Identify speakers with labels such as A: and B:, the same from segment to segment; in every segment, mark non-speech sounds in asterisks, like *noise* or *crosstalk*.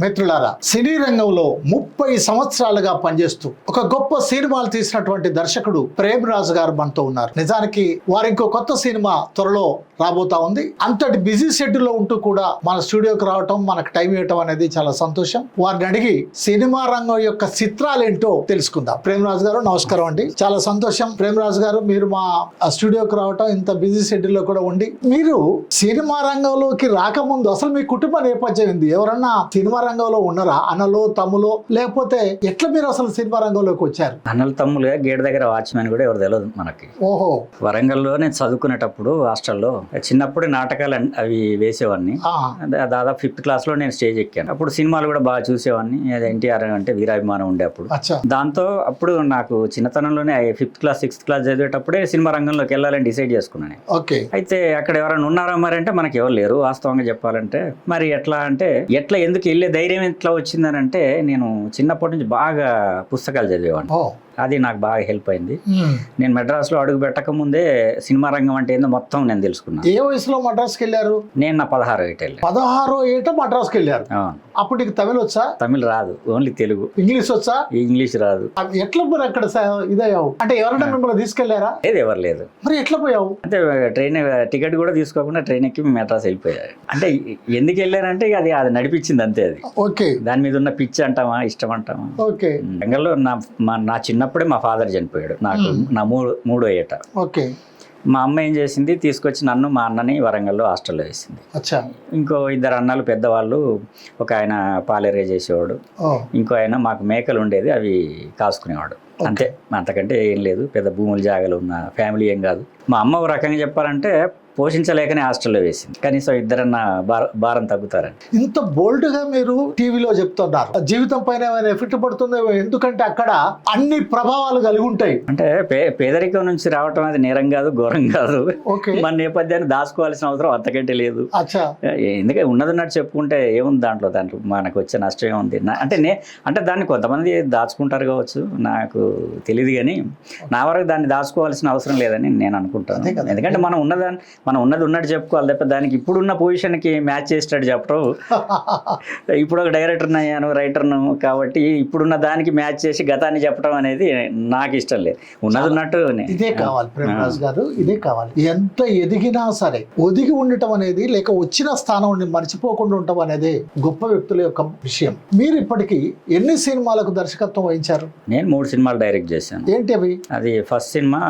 A: మిత్రులారా సినీ రంగంలో ముప్పై సంవత్సరాలుగా పనిచేస్తూ ఒక గొప్ప సినిమాలు తీసినటువంటి దర్శకుడు ప్రేమ్ రాజు గారు మనతో ఉన్నారు. నిజానికి వారి ఇంకో కొత్త సినిమా త్వరలో రాబోతా ఉంది. అంతటి బిజీ షెడ్యూల్లో ఉంటూ కూడా మన స్టూడియోకి రావటం మనకు టైం ఇవ్వటం అనేది చాలా సంతోషం. వారిని అడిగి సినిమా రంగం యొక్క చిత్రాలేంటో తెలుసుకుందాం. ప్రేమ్ రాజు గారు నమస్కారం అండి. చాలా సంతోషం. ప్రేమ్ రాజు గారు మీరు మా స్టూడియోకి రావటం ఇంత బిజీ షెడ్యూల్లో కూడా ఉండి మీరు సినిమా రంగంలోకి రాకముందు అసలు మీ కుటుంబ నేపథ్యం ఏంది? ఎవరన్నా సినిమా రంగంలో ఉన్నారా? అన్నలో తమ్ములో? లేకపోతే ఎట్లా మీరు అసలు సినిమా రంగంలోకి వచ్చారు?
B: అన్నల తమ్ములుగా గేట్ దగ్గర వాచ్మెన్ కూడా ఎవరు తెలియదు మనకి.
A: ఓహో.
B: వరంగల్లో నేను చదువుకునేటప్పుడు హాస్టల్లో చిన్నప్పుడు నాటకాలు అవి వేసేవాడిని. దాదాపు ఫిఫ్త్ క్లాస్లో నేను స్టేజ్ ఎక్కాను. అప్పుడు సినిమాలు కూడా బాగా చూసేవాడిని. ఎన్టీఆర్ అంటే వీరాభిమానం ఉండే అప్పుడు దాంతో అప్పుడు నాకు చిన్నతనంలోనే ఫిఫ్త్ క్లాస్ సిక్స్త్ క్లాస్ చదివేటప్పుడే సినిమా రంగంలోకి వెళ్ళాలని డిసైడ్ చేసుకున్నాను
A: ఓకే.
B: అయితే అక్కడ ఎవరైనా ఉన్నారా మరి అంటే మనకి ఎవరు లేరు. వాస్తవంగా చెప్పాలంటే మరి ఎట్లా అంటే ఎట్లా ఎందుకు వెళ్ళే ధైర్యం ఎట్లా వచ్చిందని అంటే నేను చిన్నప్పటి నుంచి బాగా పుస్తకాలు చదివేవాడిని. అది నాకు బాగా హెల్ప్ అయింది. నేను మెడ్రాస్లో అడుగు పెట్టక ముందే సినిమా రంగం అంటే ఏందో మొత్తం నేను తెలుసుకున్నాను
A: ఏ వయసులో మద్రాస్కి వెళ్ళారు
B: నేను నా పదహారు ఏట వెళ్ళాను
A: పదహారో ఏట మద్రాస్కి వెళ్ళారు అప్పుడు నీకు తమిళ వచ్చా?
B: తమిళ్ రాదు ఓన్లీ తెలుగు.
A: ఇంగ్లీష్ వచ్చా?
B: ఇంగ్లీష్ రాదు.
A: ఎట్లా మరి అక్కడ ఇదయ్యావు? అంటే ఎవరైనా మిమ్మల్ని తీసుకెళ్ళారా
B: లేదు ఎవరు లేదు.
A: మరి ఎట్లా పోయావు?
B: అంటే ట్రైన్ టికెట్ కూడా తీసుకోకుండా ట్రైన్ ఎక్కి మెడ్రాస్ వెళ్ళిపోయారు అంటే ఎందుకు వెళ్ళానంటే ఇక అది అది నడిపించింది అంతే అది.
A: ఓకే.
B: దాని మీద ఉన్న పిచ్చి అంటామా ఇష్టం అంటామా?
A: ఓకే.
B: బెంగల్లో నా నా చిన్నప్పుడే మా ఫాదర్ చనిపోయాడు. నాకు నా మూడు మూడో ఏట.
A: ఓకే.
B: మా అమ్మ ఏం చేసింది? తీసుకొచ్చి నన్ను మా అన్నని వరంగల్లో హాస్టల్లో వేసింది. ఇంకో ఇద్దరు అన్నలు పెద్దవాళ్ళు ఒక ఆయన పాలేరే చేసేవాడు ఇంకో ఆయన మాకు మేకలు ఉండేది అవి కాసుకునేవాడు. అంతే అంతకంటే ఏం లేదు. పెద్ద భూములు జాగాలు ఉన్న ఫ్యామిలీ ఏం కాదు. మా అమ్మ ఒక రకంగా చెప్పాలంటే పోషించలేకనే హాస్టల్లో వేసింది. కనీసం ఇద్దరన్న భార- తగ్గుతారని.
A: ఇంత బోల్డ్గా మీరు టీవీలో చెప్తున్నారు. జీవితం పైన ఏమైనా ఎఫెక్ట్ పడుతుందో ఎందుకంటే అక్కడ అన్ని ప్రభావాలు కలిగి ఉంటాయి.
B: అంటే పేదరికం నుంచి రావటం అది నేరం కాదు ఘోరం కాదు. మన నేపథ్యాన్ని దాచుకోవాల్సిన అవసరం అంతకంటే లేదు. ఎందుకంటే ఉన్నదన్నట్టు చెప్పుకుంటే ఏముంది దాంట్లో? దాంట్లో మనకు వచ్చే నష్టం ఏముంది? అంటే నే అంటే దాన్ని కొంతమంది దాచుకుంటారు కావచ్చు నాకు తెలియదు కానీ నా వరకు దాన్ని దాచుకోవాల్సిన అవసరం లేదని నేను అనుకుంటాను. ఎందుకంటే మనం ఉన్నదాన్ని మనం ఉన్నది ఉన్నట్టు చెప్పుకోవాలి తప్ప దానికి ఇప్పుడున్న పొజిషన్కి మ్యాచ్ చేసేటట్టు చెప్పడం *laughs* ఇప్పుడు ఒక డైరెక్టర్ని అయ్యాను రైటర్ను కాబట్టి ఇప్పుడున్న దానికి మ్యాచ్ చేసి గతాన్ని చెప్పడం అనేది నాకు ఇష్టం లేదు. ఉన్నది ఉన్నట్టు
A: ఇదే కావాలి ప్రేమరాజు గారు ఇదే కావాలి. ఎంత ఎదిగినా సరే ఒదిగి ఉండటం అనేది లేక వచ్చిన స్థానం మర్చిపోకుండా ఉండటం అనేది గొప్ప వ్యక్తుల యొక్క విషయం. మీరు ఇప్పటికీ ఎన్ని సినిమాలకు దర్శకత్వం వహించారు?
B: నేను మూడు సినిమాలు డైరెక్ట్ చేశాను.
A: ఏంటి అవి?
B: అది ఫస్ట్ సినిమా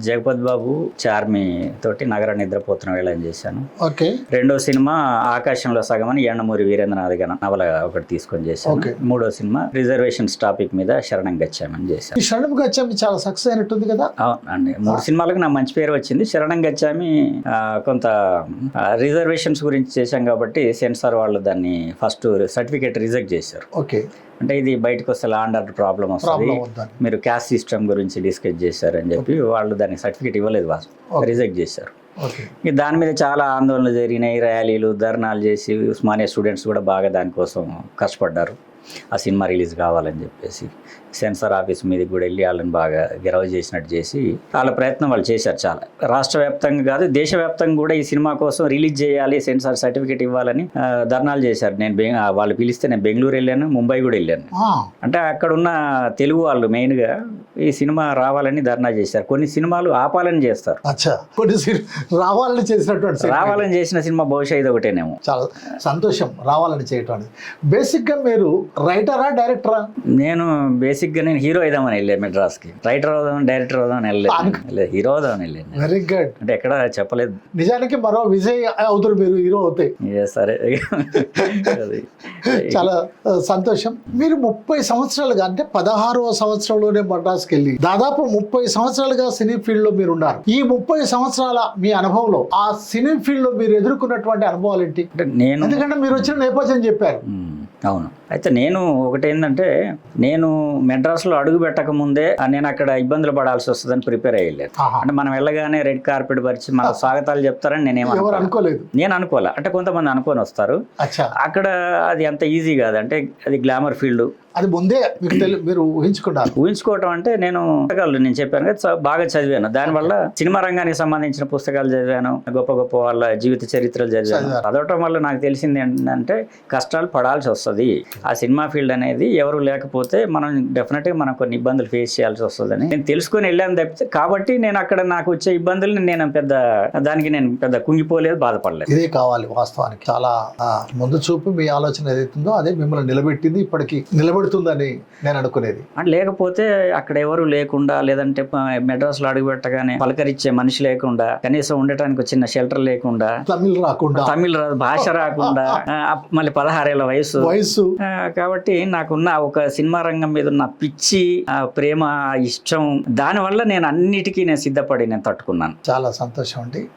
B: జగపతి బాబు చార్మి తోటి నగర నిద్రపోతున్న వేళని చేశాను.
A: ఓకే.
B: రెండో సినిమా ఆకాశంలో సగం అని ఎండమూరి వీరేంద్రనాథ్ గారి నవల ఒకటి తీసుకొని చేశాను. మూడో సినిమా రిజర్వేషన్స్ టాపిక్ మీద శరణం గచ్చామని చేశాను.
A: షణ్ముఖ గచ్చామి చాలా సక్సెస్ అయినట్టుంది కదా?
B: అవునండి మూడు సినిమాలకు నా మంచి పేరు వచ్చింది. శరణం గచ్చామి కొంత రిజర్వేషన్స్ గురించి చేశాం కాబట్టి సెన్సార్ వాళ్ళు దాన్ని ఫస్ట్ సర్టిఫికేట్ రిజెక్ట్ చేశారు.
A: ఓకే.
B: అంటే ఇది బయటకు వస్తే ల్యాండ్ ఆర్డర్ ప్రాబ్లం వస్తుంది. మీరు క్యాస్ట్ సిస్టమ్ గురించి డిస్కస్ చేశారని చెప్పి వాళ్ళు దానికి సర్టిఫికేట్ ఇవ్వలేదు రిజెక్ట్ చేశారు. దాని మీద చాలా ఆందోళనలు జరిగినాయి. ర్యాలీలు ధర్నాలు చేసి ఉస్మానియా స్టూడెంట్స్ కూడా బాగా దానికోసం కష్టపడ్డారు. ఆ సినిమా రిలీజ్ కావాలని చెప్పేసి సెన్సార్ ఆఫీస్ మీదకి కూడా వెళ్ళి వాళ్ళని బాగా గెరవ చేసినట్టు చేసి వాళ్ళ ప్రయత్నం వాళ్ళు చేశారు చాలా. రాష్ట్ర వ్యాప్తంగా కాదు దేశవ్యాప్తంగా కూడా ఈ సినిమా కోసం రిలీజ్ చేయాలి సెన్సార్ సర్టిఫికేట్ ఇవ్వాలని ధర్నాలు చేశారు. నేను వాళ్ళు పిలిస్తే నేను బెంగళూరు వెళ్ళాను ముంబై కూడా వెళ్ళాను. అంటే అక్కడ ఉన్న తెలుగు వాళ్ళు మెయిన్గా ఈ సినిమా రావాలని ధర్నా చేశారు. కొన్ని సినిమాలు ఆపాలని చేస్తారు.
A: కొన్ని రావాలని చేసినటువంటి.
B: రావాలని చేసిన సినిమా బహుశా ఇది ఒకటేనేమో
A: చాలా సంతోషం రావాలని చేయటం అనేది బేసిక్గా మీరు రైటరా డైరెక్టరా
B: నేను బేసిక్గా నేను హీరో అయిదామని వెళ్ళాను మెడ్రాస్కి. రైటర్ అవుదాం డైరెక్టర్ అవుదామని వెళ్ళలేదు లేదు హీరో అవుదామని వెళ్ళాను
A: వెరీ గుడ్
B: అంటే ఎక్కడ చెప్పలేదు.
A: నిజానికి మరో విజయ్ అవుతారు మీరు హీరో అవుతాయి
B: సరే.
A: చాలా సంతోషం. మీరు ముప్పై సంవత్సరాలుగా అంటే పదహారవ సంవత్సరంలోనే మద్రాసుకి వెళ్ళి దాదాపు ముప్పై సంవత్సరాలుగా సినీ ఫీల్డ్లో మీరు ఉన్నారు. ఈ ముప్పై సంవత్సరాల మీ అనుభవంలో ఆ సినీ ఫీల్డ్లో మీరు ఎదుర్కొన్నటువంటి అనుభవాలు ఏంటి?
B: అంటే నేను
A: ఎందుకంటే మీరు వచ్చిన నేపథ్యం చెప్పారు.
B: అవును. అయితే నేను ఒకటి ఏంటంటే నేను మెడ్రాస్లో అడుగు పెట్టక ముందే నేను అక్కడ ఇబ్బందులు పడాల్సి వస్తుందని ప్రిపేర్ అయ్యలేదు. అంటే మనం వెళ్ళగానే రెడ్ కార్పెట్ పరిచి మన స్వాగతాలు చెప్తారని నేనేమనుకో
A: అనుకోలేదు?
B: నేను అనుకోలే. అంటే కొంతమంది అనుకొని వస్తారు. అక్కడ అది అంత ఈజీ కాదు. అంటే అది గ్లామర్ ఫీల్డ్.
A: అది ముందే మీరు ఊహించుకున్నారు.
B: ఊహించుకోవటం అంటే నేను పుస్తకాలు నేను చెప్పాను కదా బాగా చదివాను. దానివల్ల సినిమా రంగానికి సంబంధించిన పుస్తకాలు చదివాను. గొప్ప గొప్ప వాళ్ళ జీవిత చరిత్రలు చదివాను. చదవటం వల్ల నాకు తెలిసింది ఏంటంటే కష్టాలు పడాల్సి వస్తుంది ఆ సినిమా ఫీల్డ్ అనేది ఎవరు లేకపోతే మనం డెఫినెట్గా మనం కొన్ని ఇబ్బందులు ఫేస్ చేయాల్సి వస్తుందని. నేను తెలుసుకొని వెళ్ళాను తప్పితే కాబట్టి నేను అక్కడ నాకు వచ్చే ఇబ్బందుల్ని నేను పెద్ద దానికి నేను పెద్ద కుంగిపోలేదు బాధపడలేదు.
A: ఇదే కావాలి వాస్తవానికి. చాలా ముందు చూపు మీ ఆలోచన ఏదైతుందో అదే మిమ్మల్ని నిలబెట్టింది ఇప్పటికి నిలబెడుతుందని నేను అనుకునేది.
B: అంటే లేకపోతే అక్కడ ఎవరు లేకుండా లేదంటే మెడ్రాస్లో అడుగు పెట్టగానే పలకరించే మనిషి లేకుండా కనీసం ఉండటానికి చిన్న షెల్టర్ లేకుండా
A: తమిళ్ రాకుండా.
B: తమిళ భాష రాకుండా మళ్ళీ పదహారేళ్ళ వయసు
A: వయసు
B: కాబట్టి నాకున్న ఒక సినిమా రంగం మీద ఉన్న పిచ్చి ఆ ప్రేమ ఇష్టం దానివల్ల నేను అన్నిటికీ నేను సిద్ధపడి నేను తట్టుకున్నాను.
A: చాలా సంతోషం అండి.